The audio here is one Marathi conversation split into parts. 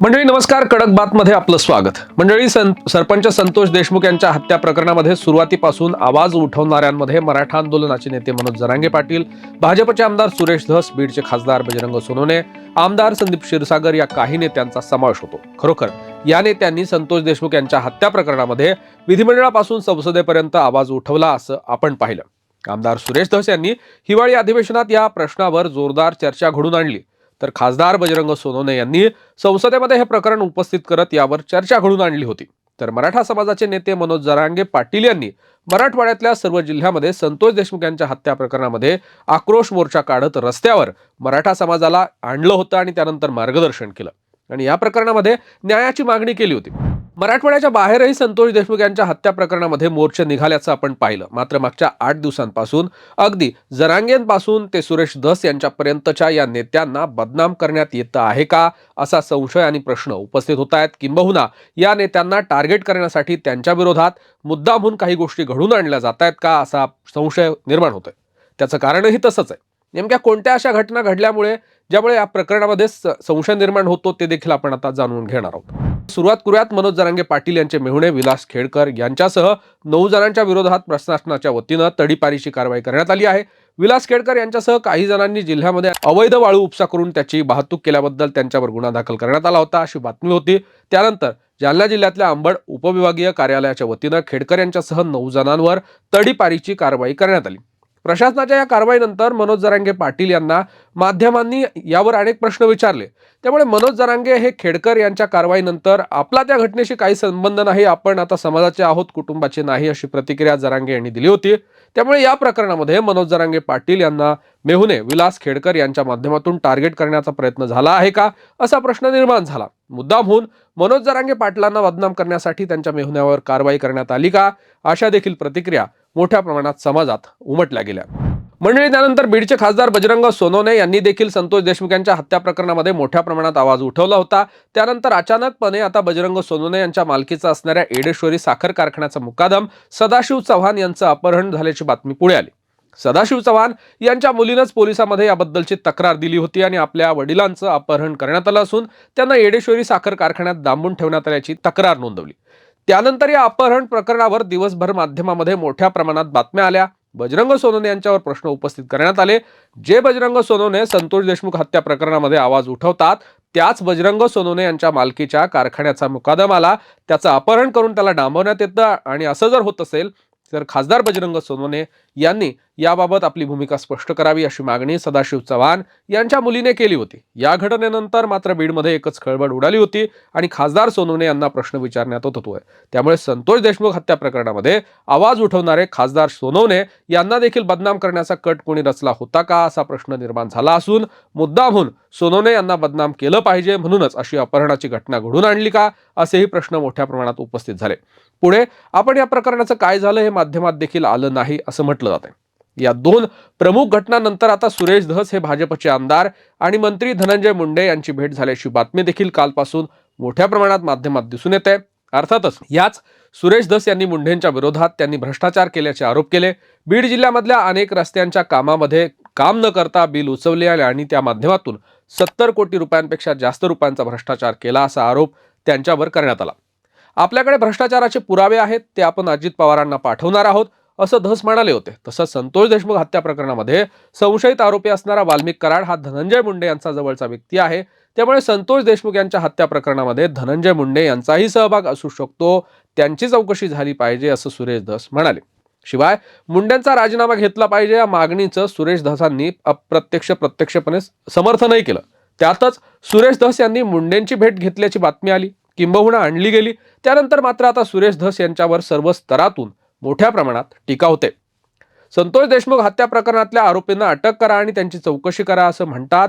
मंडळी नमस्कार. कडक बातमध्ये आपलं स्वागत. मंडळी सं सरपंच संतोष देशमुख यांच्या हत्या प्रकरणामध्ये सुरुवातीपासून आवाज उठवणाऱ्यांमध्ये मराठा आंदोलनाचे नेते मनोज जरांगे पाटील भाजपचे आमदार सुरेश धस बीडचे खासदार बजरंग सोनोने आमदार संदीप क्षीरसागर या काही नेत्यांचा समावेश होतो. खरोखर या नेत्यांनी संतोष देशमुख यांच्या हत्या प्रकरणामध्ये विधिमंडळापासून संसदेपर्यंत आवाज उठवला असं आपण पाहिलं. आमदार सुरेश धस यांनी हिवाळी अधिवेशनात या प्रश्नावर जोरदार चर्चा घडून आणली. तर खासदार बजरंग सोनवणे यांनी संसदेमध्ये हे प्रकरण उपस्थित करत यावर चर्चा घडून आणली होती. तर मराठा समाजाचे नेते मनोज जरांगे पाटील यांनी मराठवाड्यातल्या सर्व जिल्ह्यामध्ये संतोष देशमुख यांच्या हत्या प्रकरणामध्ये आक्रोश मोर्चा काढत रस्त्यावर मराठा समाजाला आणलं होतं आणि त्यानंतर मार्गदर्शन केलं. आणि या प्रकरणामध्ये न्यायाची मागणी केली होती. मराठवाड्याच्या बाहेरही संतोष देशमुख यांच्या हत्या प्रकरणामध्ये मोर्चे निघाल्याचं आपण पाहिलं. मात्र मागच्या आठ दिवसांपासून अगदी जरांगेंपासून ते सुरेश धस यांच्यापर्यंतच्या या नेत्यांना बदनाम करण्यात येतं आहे का असा संशय आणि प्रश्न उपस्थित होत आहेत. किंबहुना या नेत्यांना टार्गेट करण्यासाठी त्यांच्या विरोधात मुद्दामहून काही गोष्टी घडून आणल्या जात आहेत का असा संशय निर्माण होतोय. त्याचं कारणही तसंच आहे. नेमक्या कोणत्या अशा घटना घडल्यामुळे ज्यामुळे या प्रकरणामध्ये संशय निर्माण होतो ते देखील आपण आता जाणून घेणार आहोत. सुरुवात करूयात मनोज जरांगे पाटील यांचे मेहुणे विलास खेडकर यांच्यासह नऊ जणांच्या विरोधात प्रशासनाच्या वतीनं तडीपारीची कारवाई करण्यात आली आहे. विलास खेडकर यांच्यासह काही जणांनी जिल्ह्यामध्ये अवैध वाळू उपसा करून त्याची वाहतूक केल्याबद्दल त्यांच्यावर गुन्हा दाखल करण्यात आला होता अशी बातमी होती. त्यानंतर जालना जिल्ह्यातल्या अंबड उपविभागीय कार्यालयाच्या वतीनं खेडकर यांच्यासह नऊ जणांवर तडीपारीची कारवाई करण्यात आली. प्रशासनाच्या या कारवाईनंतर मनोज जरांगे पाटील यांना माध्यमांनी यावर अनेक प्रश्न विचारले. त्यामुळे मनोज जरांगे हे खेडकर यांच्या कारवाईनंतर आपला त्या घटनेशी काही संबंध नाही आपण आता समाजाचे आहोत कुटुंबाचे नाही अशी प्रतिक्रिया जरांगे यांनी दिली होती. त्यामुळे या प्रकरणामध्ये मनोज जरांगे पाटील यांना मेहुने विलास खेडकर यांच्या माध्यमातून टार्गेट करण्याचा प्रयत्न झाला आहे का? असा प्रश्न निर्माण झाला. मुद्दामहून मनोज जरांगे पाटलांना बदनाम करण्यासाठी त्यांच्या मेहुण्यावर कारवाई करण्यात आली का? अशा देखील प्रतिक्रिया मोठ्या प्रमाणात समाजात उमटल्या गेल्या. मंडळी त्यानंतर बीडचे खासदार बजरंग सोनोने यांनी देखील संतोष देशमुख यांच्या हत्या प्रकरणामध्ये मोठ्या प्रमाणात आवाज उठवला होता. त्यानंतर अचानकपणे आता बजरंग सोनोने यांच्या मालकीचा असणाऱ्या एडेश्वरी साखर कारखान्याचा मुकादम सदाशिव चव्हाण यांचं अपहरण झाल्याची बातमी पुढे आली. सदाशिव चव्हाण यांच्या मुलीनंच पोलिसांमध्ये याबद्दलची तक्रार दिली होती आणि आपल्या वडिलांचं अपहरण करण्यात आलं असून त्यांना येडेश्वरी साखर कारखान्यात डांबून ठेवण्यात आल्याची तक्रार नोंदवली. त्यानंतर या अपहरण प्रकरणावर दिवसभर माध्यमामध्ये मोठ्या प्रमाणात बातम्या आल्या. बजरंग सोनवणे यांच्यावर प्रश्न उपस्थित करण्यात आले. जे बजरंग सोनवणे संतोष देशमुख हत्या प्रकरणामध्ये आवाज उठवतात त्याच बजरंग सोनवणे यांच्या मालकीच्या कारखान्याचा मुकादम आला. त्याचं अपहरण करून त्याला डांबवण्यात येतं आणि असं जर होत असेल तर खासदार बजरंग सोनवणे यांनी याबाबत आपली भूमिका स्पष्ट करावी अशी मागणी सदाशिव चव्हाण यांच्या मुलीने केली होती. या घटनेनंतर मात्र बीडमध्ये एकच खळबळ उडाली होती आणि खासदार सोनवणे यांना प्रश्न विचारण्यात होत होतोय त्यामुळे संतोष देशमुख हत्या प्रकरणामध्ये आवाज उठवणारे खासदार सोनवणे यांना देखील बदनाम करण्याचा कट कोणी रचला होता का असा प्रश्न निर्माण झाला असून मुद्दामहून सोनवणे यांना बदनाम केलं पाहिजे म्हणूनच अशी अपहरणाची घटना घडून आणली का असेही प्रश्न मोठ्या प्रमाणात उपस्थित झाले. पुढे आपण या प्रकरणाचं काय झालं हे माध्यमात देखील आलं नाही असं म्हटलं जात या दोन प्रमुख घटनांनंतर आता सुरेश धस हे भाजपचे आमदार आणि मंत्री धनंजय मुंडे यांची भेट झाल्याची बातमी देखील कालपासून मोठ्या प्रमाणात माध्यमात दिसून येते. अर्थातच याच सुरेश धस यांनी मुंढेंच्या विरोधात त्यांनी भ्रष्टाचार केल्याचे आरोप केले. बीड जिल्ह्यामधल्या अनेक रस्त्यांच्या कामामध्ये काम न करता बिल उचवले आणि त्या माध्यमातून सत्तर कोटी रुपयांपेक्षा जास्त रुपयांचा भ्रष्टाचार केला असा आरोप त्यांच्यावर करण्यात आला. आपल्याकडे भ्रष्टाचाराचे पुरावे आहेत ते आपण अजित पवारांना पाठवणार आहोत. असं धस म्हणाले होते. तसंच संतोष देशमुख हत्या प्रकरणामध्ये संशयित आरोपी असणारा वाल्मिक कराड हा धनंजय मुंडे यांचा जवळचा व्यक्ती आहे. त्यामुळे संतोष देशमुख यांच्या हत्या प्रकरणामध्ये धनंजय मुंडे यांचाही सहभाग असू शकतो. त्यांची चौकशी झाली पाहिजे असं सुरेश धस म्हणाले. शिवाय मुंड्यांचा राजीनामा घेतला पाहिजे या मागणीचं सुरेश धसांनी अप्रत्यक्ष प्रत्यक्षपणे समर्थनही केलं. त्यातच सुरेश धस यांनी मुंडेंची भेट घेतल्याची बातमी आली. किंबहुना आणली गेली. त्यानंतर मात्र आता सुरेश धस यांच्यावर सर्व स्तरातून मोठ्या प्रमाणात टीका होते. संतोष देशमुख हत्या प्रकरणातल्या आरोपींना अटक करा आणि त्यांची चौकशी करा असं म्हणतात.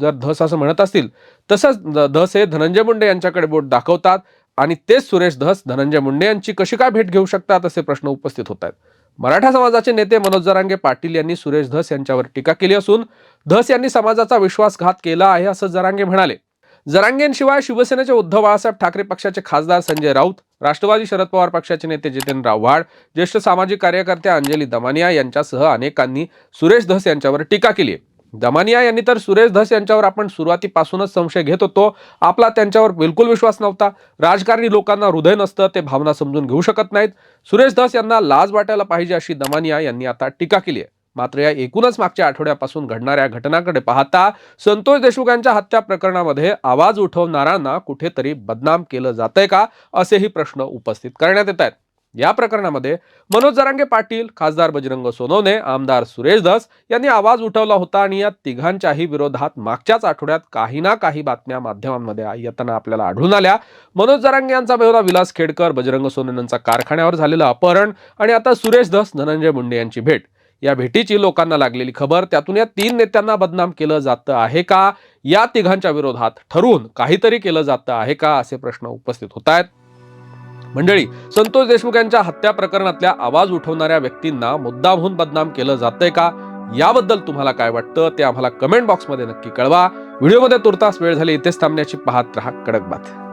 जर धस असं म्हणत असतील तसंच धस हे धनंजय मुंडे यांच्याकडे बोट दाखवतात आणि तेच सुरेश धस धनंजय मुंडे यांची कशी काय भेट घेऊ शकतात असे प्रश्न उपस्थित होत आहेत. मराठा समाजाचे नेते मनोज जरांगे पाटील यांनी सुरेश धस यांच्यावर टीका केली असून धस यांनी समाजाचा विश्वासघात केला आहे असं जरांगे म्हणाले. जरांगेंशिवाय शिवसेनेचे उद्धव बाळासाहेब ठाकरे पक्षाचे खासदार संजय राऊत राष्ट्रवादी शरद पवार पक्षाचे नेते जितेंद्र आव्हाड ज्येष्ठ सामाजिक कार्यकर्त्या अंजली दमानिया यांच्यासह अनेकांनी सुरेश धस यांच्यावर टीका केली आहे. दमानिया यांनी तर सुरेश धस यांच्यावर आपण सुरुवातीपासूनच संशय घेत होतो. आपला त्यांच्यावर बिलकुल विश्वास नव्हता. राजकारणी लोकांना हृदय नसतं ते भावना समजून घेऊ शकत नाहीत. सुरेश धस यांना लाज वाटायला पाहिजे अशी दमानिया यांनी आता टीका केली आहे. मात्र या एकूणच मागच्या आठवड्यापासून घडणाऱ्या घटनाकडे पाहता संतोष देशमुख यांच्या हत्या प्रकरणामध्ये आवाज उठवणाऱ्यांना कुठेतरी बदनाम केलं जातंय का असेही प्रश्न उपस्थित करण्यात येत आहेत. या प्रकरणामध्ये मनोज जरांगे पाटील खासदार बजरंग सोनवणे आमदार सुरेश धस यांनी आवाज उठवला होता आणि या तिघांच्याही विरोधात मागच्याच आठवड्यात काही ना काही बातम्या माध्यमांमध्ये येताना आपल्याला आढळून आल्या. मनोज जरांगे यांचा मेहरा विलास खेडकर बजरंग सोनवणे यांचा कारखान्यावर झालेलं अपहरण आणि आता सुरेश धस धनंजय मुंडे यांची भेट. या भेटीची लोकांना लागलेली खबर. त्यातून या तीन नेत्यांना बदनाम केलं जातं आहे का? या तिघांच्या विरोधात ठरवून काहीतरी केलं जातं आहे का? असे प्रश्न उपस्थित होत आहेत. मंडळी संतोष देशमुख यांच्या हत्या प्रकरणातल्या आवाज उठवणाऱ्या व्यक्तींना मुद्दामहून बदनाम केलं जातंय का? याबद्दल तुम्हाला काय वाटतं? ते आम्हाला कमेंट बॉक्समध्ये नक्की कळवा. व्हिडिओमध्ये तुर्तास वेळ झाली इथेच थांबण्याची पाहत राहा कडक बात